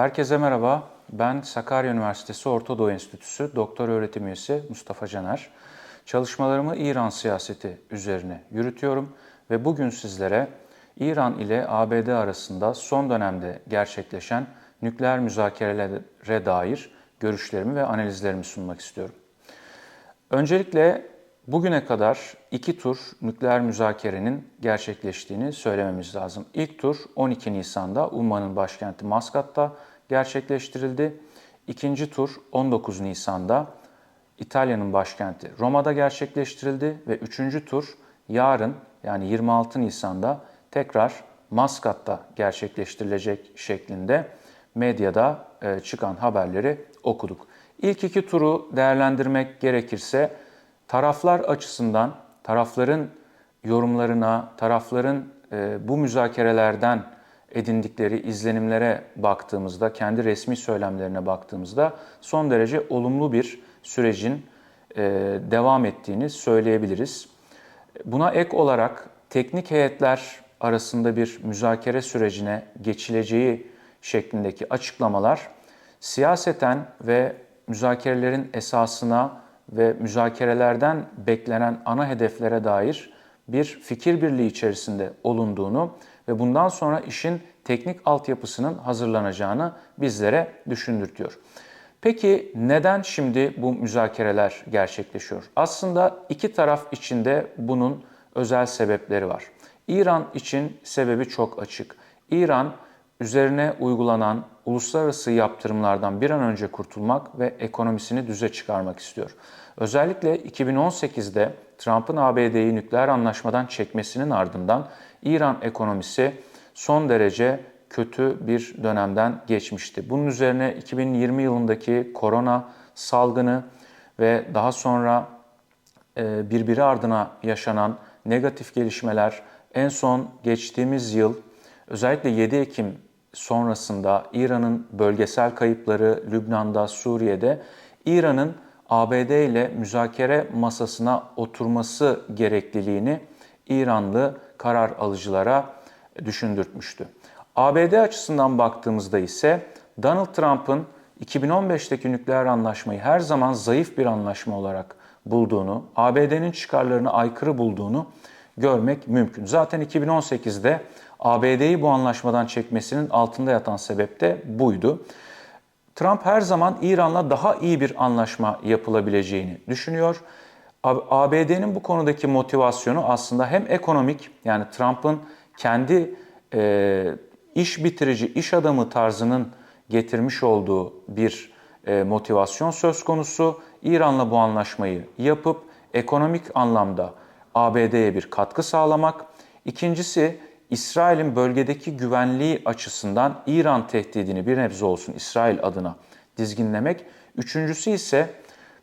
Herkese merhaba. Ben Sakarya Üniversitesi Orta Doğu Enstitüsü Doktor Öğretim Üyesi Mustafa Caner. Çalışmalarımı İran siyaseti üzerine yürütüyorum ve bugün sizlere İran ile ABD arasında son dönemde gerçekleşen nükleer müzakerelere dair görüşlerimi ve analizlerimi sunmak istiyorum. Öncelikle bugüne kadar iki tur nükleer müzakerenin gerçekleştiğini söylememiz lazım. İlk tur 12 Nisan'da Umman'ın başkenti Maskat'ta gerçekleştirildi. İkinci tur 19 Nisan'da İtalya'nın başkenti Roma'da gerçekleştirildi ve üçüncü tur yarın yani 26 Nisan'da tekrar Maskat'ta gerçekleştirilecek şeklinde medyada e, çıkan haberleri okuduk. İlk iki turu değerlendirmek gerekirse taraflar açısından tarafların yorumlarına, tarafların e, bu müzakerelerden edindikleri izlenimlere baktığımızda, kendi resmi söylemlerine baktığımızda son derece olumlu bir sürecin e, devam ettiğini söyleyebiliriz. Buna ek olarak teknik heyetler arasında bir müzakere sürecine geçileceği şeklindeki açıklamalar siyaseten ve müzakerelerin esasına ve müzakerelerden beklenen ana hedeflere dair bir fikir birliği içerisinde olunduğunu ve bundan sonra işin teknik altyapısının hazırlanacağını bizlere düşündürtüyor. Peki neden şimdi bu müzakereler gerçekleşiyor? Aslında iki taraf içinde bunun özel sebepleri var. İran için sebebi çok açık. İran üzerine uygulanan uluslararası yaptırımlardan bir an önce kurtulmak ve ekonomisini düze çıkarmak istiyor. Özellikle 2018'de Trump'ın ABD'yi nükleer anlaşmadan çekmesinin ardından İran ekonomisi son derece kötü bir dönemden geçmişti. Bunun üzerine 2020 yılındaki korona salgını ve daha sonra e, birbiri ardına yaşanan negatif gelişmeler en son geçtiğimiz yıl özellikle 7 Ekim sonrasında İran'ın bölgesel kayıpları Lübnan'da, Suriye'de İran'ın ABD ile müzakere masasına oturması gerekliliğini İranlı karar alıcılara düşündürtmüştü. ABD açısından baktığımızda ise Donald Trump'ın 2015'teki nükleer anlaşmayı her zaman zayıf bir anlaşma olarak bulduğunu, ABD'nin çıkarlarına aykırı bulduğunu görmek mümkün. Zaten 2018'de ABD'yi bu anlaşmadan çekmesinin altında yatan sebep de buydu. Trump her zaman İran'la daha iyi bir anlaşma yapılabileceğini düşünüyor. ABD'nin bu konudaki motivasyonu aslında hem ekonomik yani Trump'ın kendi e, iş bitirici, iş adamı tarzının getirmiş olduğu bir e, motivasyon söz konusu. İran'la bu anlaşmayı yapıp ekonomik anlamda ABD'ye bir katkı sağlamak. İkincisi İsrail'in bölgedeki güvenliği açısından İran tehdidini bir nebze olsun İsrail adına dizginlemek. Üçüncüsü ise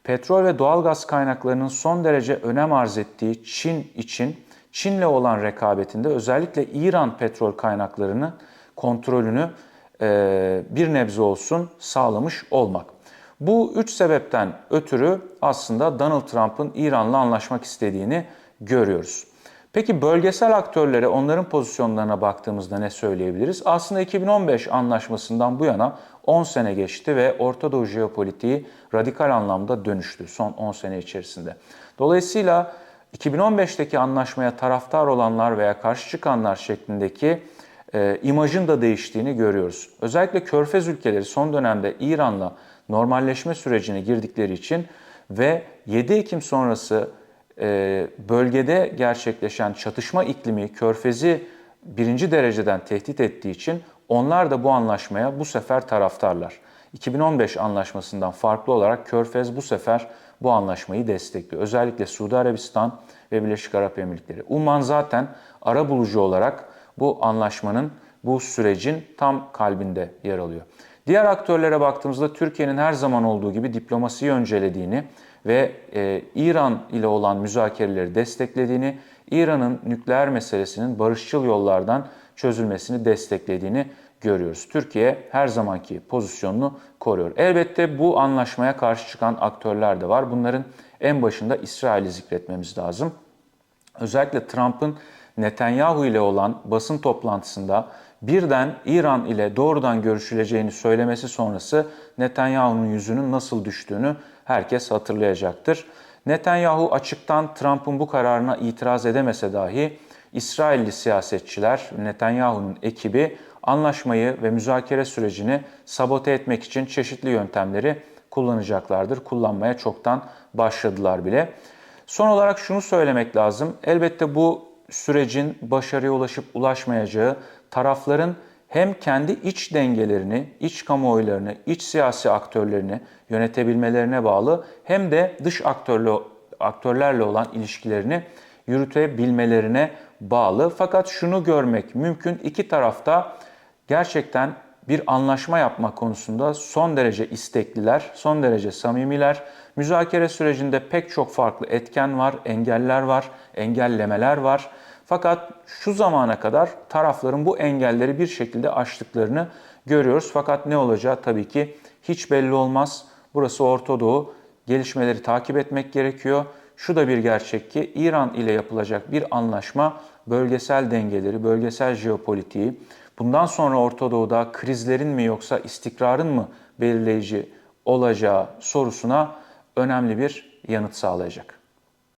petrol ve doğal gaz kaynaklarının son derece önem arz ettiği Çin için Çin'le olan rekabetinde özellikle İran petrol kaynaklarının kontrolünü bir nebze olsun sağlamış olmak. Bu üç sebepten ötürü aslında Donald Trump'ın İran'la anlaşmak istediğini görüyoruz. Peki bölgesel aktörlere, onların pozisyonlarına baktığımızda ne söyleyebiliriz? Aslında 2015 anlaşmasından bu yana 10 sene geçti ve Orta Doğu jeopolitiği radikal anlamda dönüştü son 10 sene içerisinde. Dolayısıyla 2015'teki anlaşmaya taraftar olanlar veya karşı çıkanlar şeklindeki e, imajın da değiştiğini görüyoruz. Özellikle Körfez ülkeleri son dönemde İran'la normalleşme sürecine girdikleri için ve 7 Ekim sonrası bölgede gerçekleşen çatışma iklimi Körfez'i birinci dereceden tehdit ettiği için onlar da bu anlaşmaya bu sefer taraftarlar. 2015 anlaşmasından farklı olarak Körfez bu sefer bu anlaşmayı destekliyor. Özellikle Suudi Arabistan ve Birleşik Arap Emirlikleri. Umman zaten ara bulucu olarak bu anlaşmanın, bu sürecin tam kalbinde yer alıyor. Diğer aktörlere baktığımızda Türkiye'nin her zaman olduğu gibi diplomasiyi öncelediğini ve e, İran ile olan müzakereleri desteklediğini, İran'ın nükleer meselesinin barışçıl yollardan çözülmesini desteklediğini görüyoruz. Türkiye her zamanki pozisyonunu koruyor. Elbette bu anlaşmaya karşı çıkan aktörler de var. Bunların en başında İsrail'i zikretmemiz lazım. Özellikle Trump'ın Netanyahu ile olan basın toplantısında birden İran ile doğrudan görüşüleceğini söylemesi sonrası Netanyahu'nun yüzünün nasıl düştüğünü herkes hatırlayacaktır. Netanyahu açıktan Trump'ın bu kararına itiraz edemese dahi İsrailli siyasetçiler, Netanyahu'nun ekibi anlaşmayı ve müzakere sürecini sabote etmek için çeşitli yöntemleri kullanacaklardır. Kullanmaya çoktan başladılar bile. Son olarak şunu söylemek lazım. Elbette bu sürecin başarıya ulaşıp ulaşmayacağı tarafların hem kendi iç dengelerini, iç kamuoylarını, iç siyasi aktörlerini yönetebilmelerine bağlı hem de dış aktörle, aktörlerle olan ilişkilerini yürütebilmelerine bağlı. Fakat şunu görmek mümkün. iki tarafta gerçekten bir anlaşma yapmak konusunda son derece istekliler, son derece samimiler. Müzakere sürecinde pek çok farklı etken var, engeller var, engellemeler var. Fakat şu zamana kadar tarafların bu engelleri bir şekilde aştıklarını görüyoruz. Fakat ne olacağı tabii ki hiç belli olmaz. Burası Orta Doğu. Gelişmeleri takip etmek gerekiyor. Şu da bir gerçek ki İran ile yapılacak bir anlaşma bölgesel dengeleri, bölgesel jeopolitiği, bundan sonra Orta Doğu'da krizlerin mi yoksa istikrarın mı belirleyici olacağı sorusuna önemli bir yanıt sağlayacak.